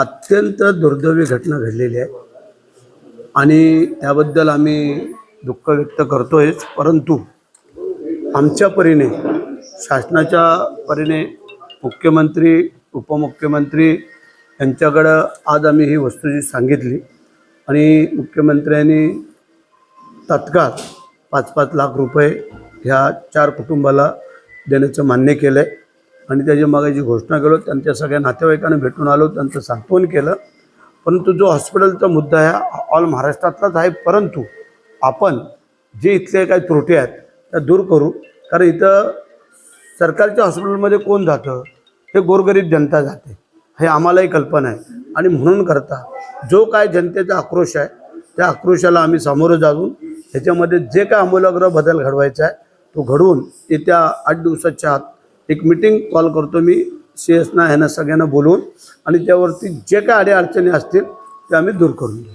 अत्यंत दुर्दैवी घटना घडलेली आहे. आणि त्याबद्दल आम्ही दुःख व्यक्त करतोयच परंतु आमच्या परीने शासनाच्या परीने मुख्यमंत्री उपमुख्यमंत्री यांच्याकडं आज आम्ही ही वस्तूची सांगितली. आणि मुख्यमंत्र्यांनी तात्काळ पाच पाच लाख रुपये ह्या चार कुटुंबाला देण्याचं मान्य केलं आहे आणि त्याच्या मागायची घोषणा केलो त्यांच्या सगळ्या नातेवाईकांना भेटून आलो त्यांचं सांत्वन केलं. परंतु जो हॉस्पिटलचा मुद्दा आहे ऑल महाराष्ट्रातलाच आहे परंतु आपण जे इथल्या काही त्रुटी आहेत त्या दूर करू. कारण इथं सरकारच्या हॉस्पिटलमध्ये कोण जातं? हे गोरगरीब जनता जाते. हे आम्हालाही कल्पना आहे. आणि म्हणून करता जो काय जनतेचा आक्रोश आहे त्या आक्रोशाला आम्ही सामोरं जाऊन त्याच्यामध्ये जे काय आमूलाग्र बदल घडवायचा आहे तो घडवून येत्या आठ दिवसाच्या आत एक मिटिंग कॉल करतो मी सी एसना ह्यांना सगळ्यांना बोलवून आणि त्यावरती जे काय अडीअडचणी असतील ते आम्ही दूर करून घेऊ